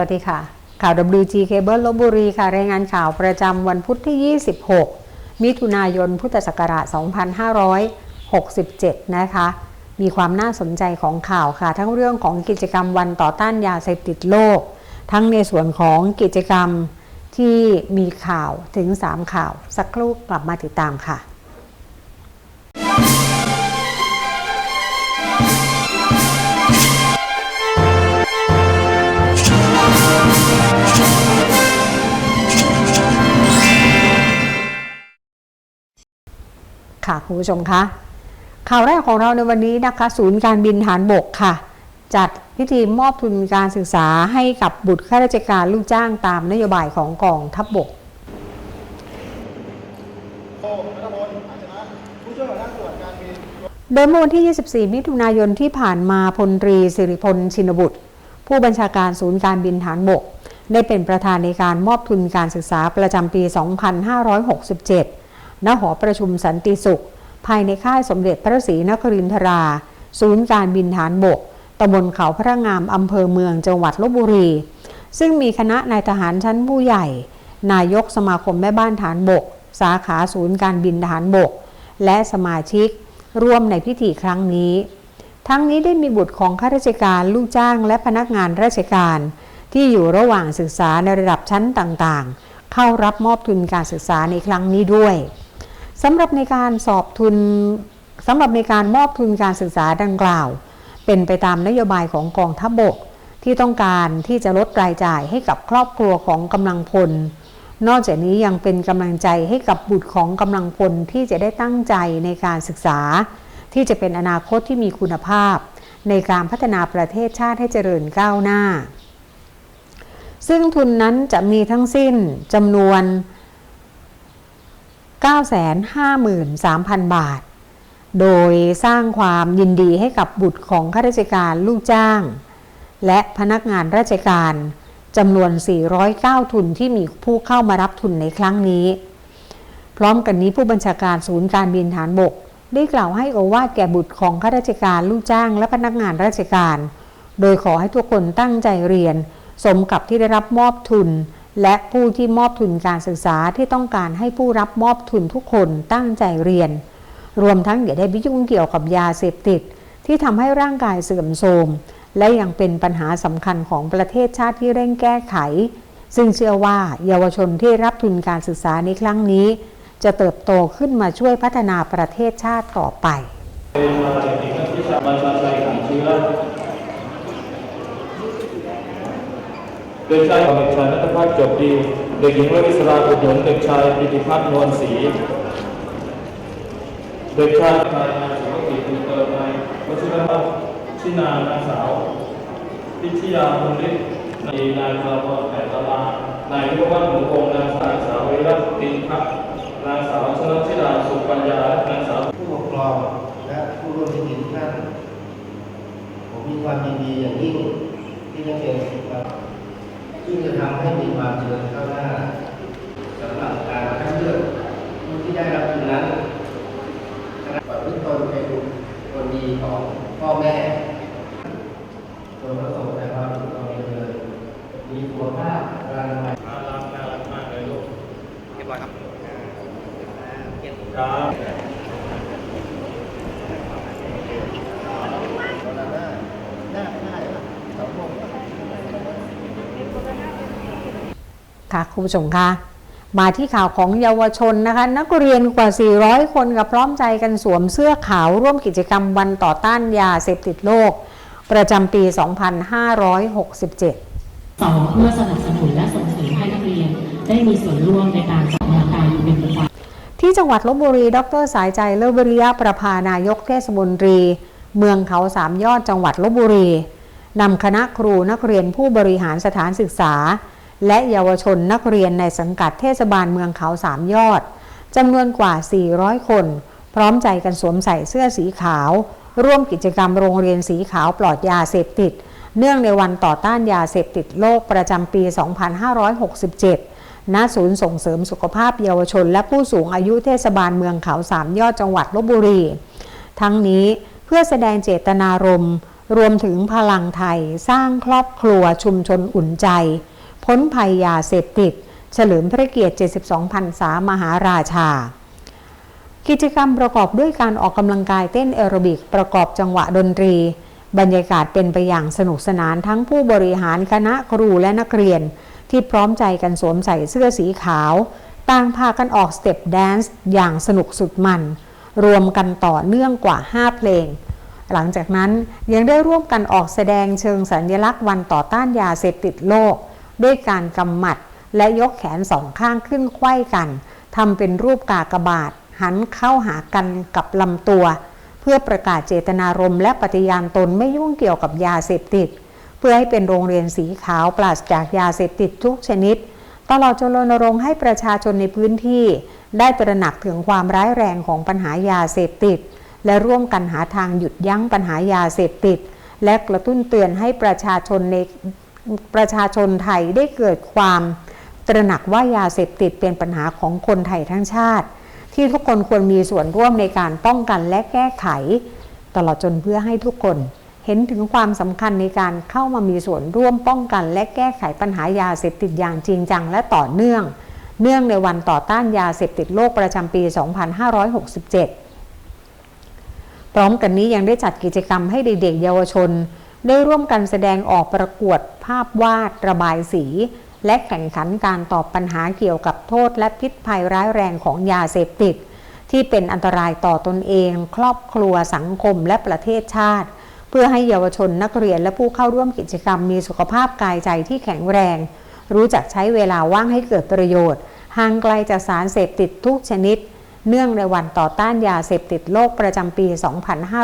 สวัสดีค่ะ ข่าว WG Cable ลบบุรีค่ะ รายงานข่าวประจำวันพุธที่ 26 มิถุนายน พุทธศักราช 2567 นะคะ มีความน่าสนใจของข่าวค่ะ ทั้งเรื่องของกิจกรรมวันต่อต้านยาเสพติดโลก ทั้งในส่วนของกิจกรรมที่มีข่าวถึง 3 ข่าว สักครู่กลับมาติดตามค่ะ ค่ะคุณผู้ชมคะข่าวแรกของเราในวันนี้นะคะ ศูนย์การบินฐานบกค่ะ จัดพิธีมอบทุนการศึกษาให้กับบุตรข้าราชการลูกจ้างตามนโยบายของกองทัพบบกโอ้นัทพลอาชนะผู้ช่วยหัวหน้าส่วนการบินโดยเมื่อวันที่ 24 มิถุนายนที่ผ่านมาพลตรีสิริพลชินบุตร ผู้บัญชาการศูนย์การบินฐานบก ได้เป็นประธานในการมอบทุนการศึกษาประจำปี 2567 ณหอประชุมสันติสุข ภายในค่ายสมเด็จพระศรีนครินทรา ศูนย์การบินฐานบกตำบลเขาพระงามอำเภอเมืองจังหวัดลบบุรี ซึ่งมีคณะนายทหารชั้นผู้ใหญ่ นายกสมาคมแม่บ้านฐานบก สาขาศูนย์การบินฐานบก และสมาชิก ร่วมในพิธีครั้งนี้ ทั้งนี้ได้มีบุตรของข้าราชการลูกจ้างและพนักงานราชการ ที่อยู่ระหว่างศึกษาในระดับชั้นต่างๆ เข้ารับมอบทุนการศึกษาในครั้งนี้ด้วย สำหรับในการสอบทุนสำหรับในการมอบทุนการศึกษาดังกล่าว เป็นไปตามนโยบายของกองทัพบบก ที่ต้องการที่จะลดรายจ่ายให้กับครอบครัวของกำลังพล นอกจากนี้ยังเป็นกำลังใจให้กับบุตรของกำลังพลที่จะได้ตั้งใจในการศึกษา ที่จะเป็นอนาคตที่มีคุณภาพ ในการพัฒนาประเทศชาติให้เจริญก้าวหน้า ซึ่งทุนนั้นจะมีทั้งสิ้นจำนวน 953,000 บาท โดยสร้างความยินดีให้กับบุตรของข้าราชการลูกจ้าง และพนักงานราชการจำนวน 409 ทุนที่มีผู้เข้ามารับทุนในครั้งนี้ พร้อมกันนี้ผู้บัญชาการศูนย์การบินฐานบก ได้กล่าวให้โอวาทแก่บุตรของข้าราชการลูกจ้างและพนักงานราชการ โดยขอให้ทุกคนตั้งใจเรียน สมกับที่ได้รับมอบทุน และผู้ที่มอบทุนการศึกษาที่ต้องการให้ผู้รับมอบทุนทุกคนตั้งใจเรียน รวมทั้งอย่าได้ไปยุ่งเกี่ยวกับยาเสพติด ที่ทำให้ร่างกายเสื่อมโทรมและยังเป็นปัญหาสำคัญของประเทศชาติที่เร่งแก้ไข ซึ่งเชื่อว่าเยาวชนที่รับทุนการศึกษาในครั้งนี้ จะเติบโตขึ้นมาช่วยพัฒนาประเทศชาติต่อไปเป็นกเด็กนักวิชาบัญชาใจขังเชื้อเด็กชายของเด็กชา ยนัทพัฒน์จบดี เด็กหญิงวริศราอุดหนุนเด็กชายปิติพัฒน์นวลศรีเด็กชายนายนายสุภกิจคุณเติมนายวชิรพัฒน์ชินานางสาว พิชยาบุญฤทธิ์นายนายพลพรแผ่นตลานายนิวัฒน์หมู่คงนางสาวสาววิรัตตินพัฒน์นางสาวชนชิดาสุปัญญานางสาวผู้ปกครองและผู้ร่วมพิธีทุกท่านผมมีความยินดีอย่างยิ่งที่ได้เป็นครับซึ่ นี่จะทำให้มีความเจริญก้าวหน้าสำหรับการคัดเลือกผู้ที่ได้รับทุนนั้นประพฤติตนเป็นคนดีของพ่อแม่จนประสบแต่ความสุขความเจริญมีสุขภาพร่างกาย น่ารักน่ารักมากเลยลูก เรียบร้อยครับ ครับ ค่ะคุณผู้ชมคะมาที่ข่าวของเยาวชนนะคะ นักเรียนกว่า 400 คนกับพร้อมใจกันสวมเสื้อขาวร่วมกิจกรรมวันต่อต้านยาเสพติดโลก ประจำปี 2567สองเพื่อสนับสนุนและส่งเสริมให้นักเรียน ได้มีส่วนร่วมในการจัดแนวการอยู่เป็นประจำที่จังหวัดลบบุรี ดรสายใจเลิศวิริยะประภานายกเทศมนตรี เมืองเขาสามยอดจังหวัดลบบุรีนำคณะครูนักเรียนผู้บริหารสถานศึกษา และเยาวชนนักเรียนในสังกัดเทศบาลเมืองเขาสามยอดจำนวนกว่า 400 คน พร้อมใจกันสวมใส่เสื้อสีขาว ร่วมกิจกรรมโรงเรียนสีขาวปลอดยาเสพติด เนื่องในวันต่อต้านยาเสพติดโลกประจำปี 2567 ณ ศูนย์ส่งเสริมสุขภาพเยาวชน และผู้สูงอายุเทศบาลเมืองเขาสามยอดจังหวัดลบบุรี ทั้งนี้เพื่อแสดงเจตนารมณ์ รวมถึงพลังไทย สร้างครอบครัวชุมชนอุ่นใจ พ้นภัยยาเสพติด เฉลิมพระเกียรติ 72พรรษามหาราชา กิจกรรมประกอบด้วยการออกกำลังกายเต้นแอโรบิกประกอบจังหวะดนตรี บรรยากาศเป็นไปอย่างสนุกสนานทั้งผู้บริหารคณะครูและนักเรียน ที่พร้อมใจกันสวมใส่เสื้อสีขาวต่างพากันออกสเต็ปแดนซ์อย่างสนุกสุดมัน รวมกันต่อเนื่องกว่า 5 เพลง หลังจากนั้นยังได้ร่วมกันออกแสดงเชิงสัญลักษณ์วันต่อต้านยาเสพติดโลก ด้วยการกำหมัดและยกแขนสองข้างขึ้นไขว้กันทำเป็นรูปกากบาท หันเข้าหากันกับลำตัว เพื่อประกาศเจตนารมณ์และปฏิญาณตนไม่ยุ่งเกี่ยวกับยาเสพติด เพื่อให้เป็นโรงเรียนสีขาวปราศจากยาเสพติดทุกชนิด ตลอดจนรณรงค์ให้ประชาชนในพื้นที่ ได้ตระหนักถึงความร้ายแรงของปัญหายาเสพติด และร่วมกันหาทางหยุดยั้งปัญหายาเสพติด และกระตุ้นเตือนให้ประชาชนใน ประชาชนไทยได้เกิดความตระหนักว่ายาเสพติดเป็นปัญหาของคนไทยทั้งชาติ ที่ทุกคนควรมีส่วนร่วมในการป้องกันและแก้ไข ตลอดจนเพื่อให้ทุกคนเห็นถึงความสำคัญในการเข้ามามีส่วนร่วมป้องกัน และแก้ไขปัญหายาเสพติดอย่างจริงจังและต่อเนื่อง เนื่องในวันต่อต้านยาเสพติดโลกประจำปี 2567 พร้อมกันนี้ยังได้จัดกิจกรรมให้เด็กๆเยาวชน ได้ร่วมกันแสดงออกประกวด ภาพวาดระบายสี และแข่งขันการตอบปัญหาเกี่ยวกับโทษและพิษภัยร้ายแรงของยาเสพติด ที่เป็นอันตรายต่อตนเอง ครอบครัวสังคมและประเทศชาติ เพื่อให้เยาวชนนักเรียนและผู้เข้าร่วมกิจกรรมมีสุขภาพกายใจที่แข็งแรง รู้จักใช้เวลาว่างให้เกิดประโยชน์ห่างไกลจากสารเสพติดทุกชนิดเนื่องในวันต่อต้านยาเสพติดโลกประจำปี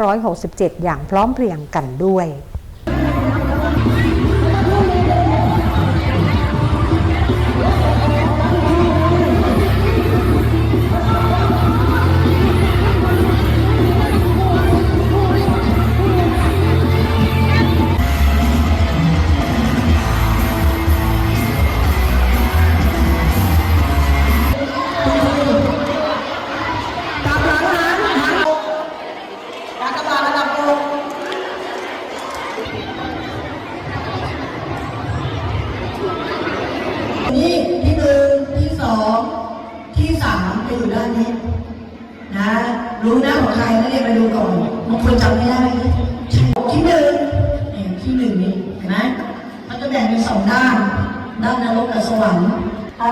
2567 อย่างพร้อมเพรียงกันด้วย รู้นะของใครนะเนี่ยไปดูก่อนบางคนจำไม่ได้ใช่ที่หนึ่งนี่ที่หนึ่งนี่เห็นไหมมันจะแบ่งเป็นสองด้าน ด้านนรกกับสวรรค์อะ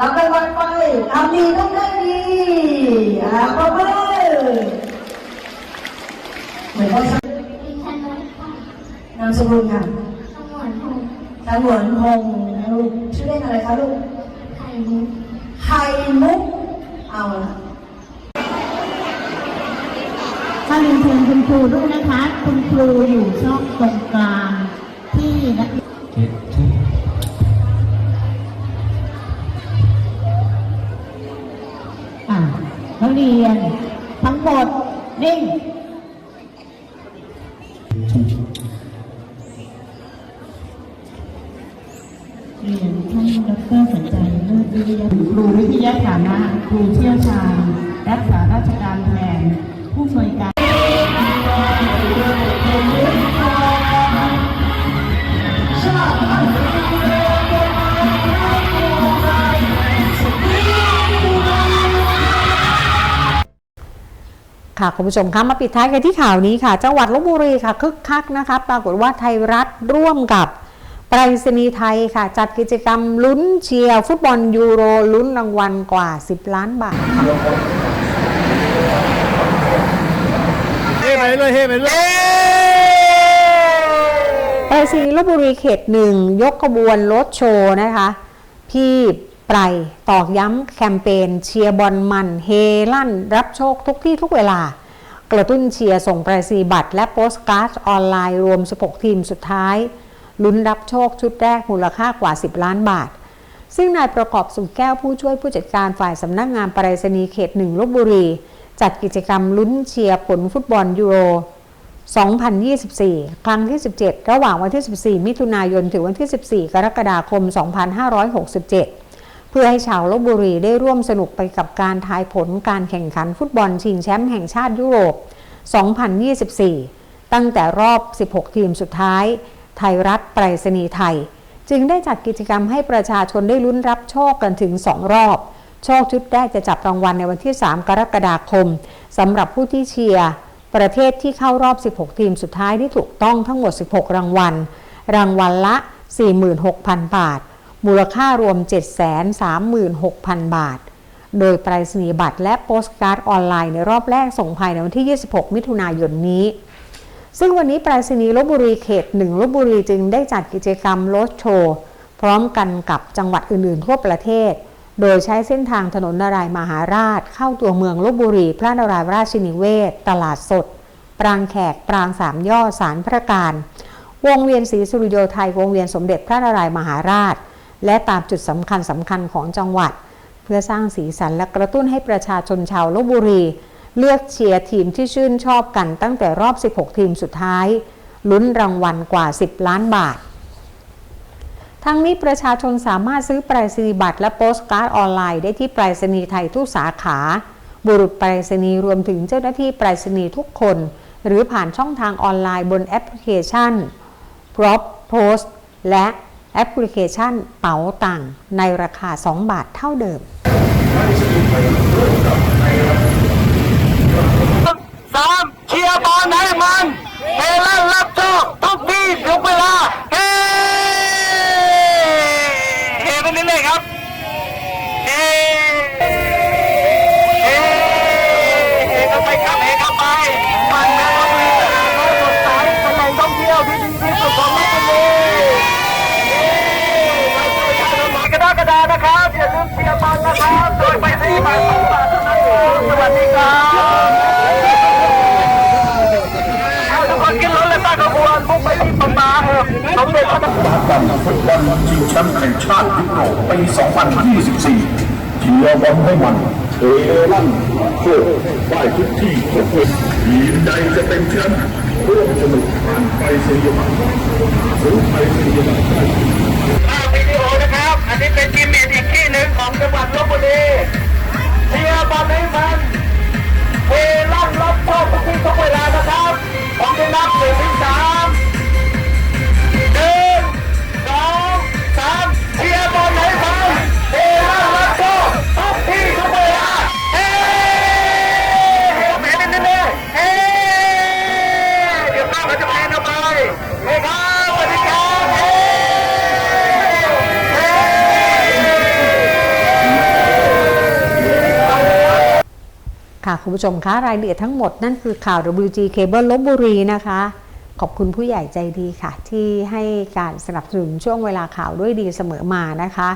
รับไปวันไปทำดีต้องได้ดีอะปรบมือเหมือนเขาสักดิฉันรักค่ะนามสกุลค่ะสมวนหงวนพงษ์ลูกชื่อเล่นอะไรคะลูกไข่มุกไข่มุกเอาละ ก็เรียนเชิญคุณครูด้วยนะคะ คุณครูอยู่ช่องตรงกลางที่นักเรียนนักเรียน ทั้งหมดนิ่งเรียนท่านดรสนใจเลิศวิทยาครูวิทยาฐานะครูเชี่ยวชาญรักษาราชการ ค่ะคุณผู้ชมคะมาปิดท้ายกันที่ข่าวนี้ค่ะ จังหวัดลบบุรีค่ะคึกคักนะคะปรากฏว่าไทยรัฐร่วมกับไปรษณีย์ไทยค่ะ จัดกิจกรรมลุ้นเชียร์ฟุตบอลยูโรลุ้นรางวัลกว่า 10 ล้านบาทค่ะเฮ้ไปเรื่อยเฮ้ไปเรื่อยไปรษณีย์ลบบุรีเขตหนึ่งยกขบวนรถโชว์นะคะ พี่ ไพรตอกย้ำแคมเปญเชียร์บอลมันเฮลั่น รับโชคทุกที่ทุกเวลา กระตุ้นเชียร์ส่งไปรษีบัตร และโปสการ์ดออนไลน์รวม 16 ทีมสุดท้าย ลุ้นรับโชคชุดแรกมูลค่ากว่า 10 ล้านบาท ซึ่งนายประกอบสุขแก้วผู้ช่วยผู้จัดการฝ่ายสำนักงานไปรษณีย์เขตหนึ่งลบบุรี จัดกิจกรรมลุ้นเชียร์ผลฟุตบอลยูโร 2024 ครั้งที่ 17 ระหว่างวันที่ 14 มิถุนายนถึงวันที่ 14 กรกฎาคม 2567 พื่อให้ชาวลบบุรีได้ร่วมสนุกไปกับการทายผลการแข่งขันฟุตบอลชิงแชมป์แห่งชาติยุโรป 2024 ตั้งแต่รอบ 16 ทีมสุดท้าย ไทยรัฐไปรษณีย์ไทย จึงได้จัดกิจกรรมให้ประชาชนได้ลุ้นรับโชคกันถึง 2 รอบ โชคชุดแรกจะจับรางวัลในวันที่ 3 กรกฎาคมสำหรับผู้ที่เชียร์ประเทศที่เข้ารอบ 16 ทีมสุดท้ายที่ถูกต้องทั้งหมด 16 รางวัล รางวัลละ 46,000 บาท มูลค่ารวม 736,000 บาท โดยไปรษณียบัตรและโปสการ์ดออนไลน์ในรอบแรกส่งภายในวันที่ 26 มิถุนายนนี้ ซึ่งวันนี้ไปรษณีย์ลบบุรีเขตหนึ่งลบบุรีจึงได้จัดกิจกรรมรถโชว์ พร้อมกันกับจังหวัดอื่นๆทั่วประเทศ โดยใช้เส้นทางถนนนารายมหาราช เข้าตัวเมืองลบบุรี พระนารายราชินิเวศ ตลาดสด ปรางแขก ปรางสามย่อสารพระการ วงเวียนศรีสุริโยไทยวงเวียนสมเด็จพระนารายมหาราช และตามจุดสำคัญสำคัญของจังหวัด เพื่อสร้างสีสันและกระตุ้นให้ประชาชนชาวลบบุรี เลือกเชียร์ทีมที่ชื่นชอบกันตั้งแต่รอบ 16 ทีมสุดท้าย ลุ้นรางวัลกว่า 10 ล้านบาททั้งนี้ประชาชนสามารถซื้อปรษณียบัตรและโปสการ์ดออนไลน์ได้ที่ปรษณีย์ไทยทุกสาขา บุรุษปรษณีย์รวมถึงเจ้าหน้าที่ปรษณีย์ทุกคน หรือผ่านช่องทางออนไลน์บนแอปพลิเคชัน p r o p Post และ แอปพลิเคชันเป๋าตังในราคา 2 บาทเท่าเดิม นะครับอย่าลืมเชียร์บอลนะครับโดยไปที่บาทสองบาทเท่านั้นเองสวัสดีครับเอาทุกคนขึ้นรถเลยป้าขบวนมุ่งไปที่ปะปาเออสมเด็จพระนางการฟุตบอลชิงแชมป์แห่งชาติยุโรปปี 2024เชียร์บอลให้มันเทลั่นโชคได้ทุกที่ทุกเวทีมใดจะเป็นแชมป์ร่วมสนุกผ่านไปเสียบัตรซื้อไปเสียบัตร เชียร์บอลให้มันเฮลั่นรับโชคทุกที่ทุกเวลานะครับผมจะนับหนึ่งถึงส คุณผู้ชมคะรายละเอียดทั้งหมดนั่นคือข่าว WG Cable ลบบุรีนะคะ ขอบคุณผู้ใหญ่ใจดีค่ะ ที่ให้การสนับสนุนช่วงเวลาข่าวด้วยดีเสมอมานะคะ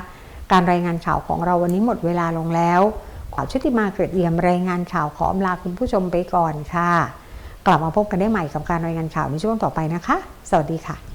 การรายงานข่าวของเราวันนี้หมดเวลาลงแล้วขอชุติมาเกิดเอี่ยมรายงานข่าวขออำลาคุณผู้ชมไปก่อนค่ะ กลับมาพบกันได้ใหม่กับการรายงานข่าวในช่วงต่อไปนะคะ สวัสดีค่ะ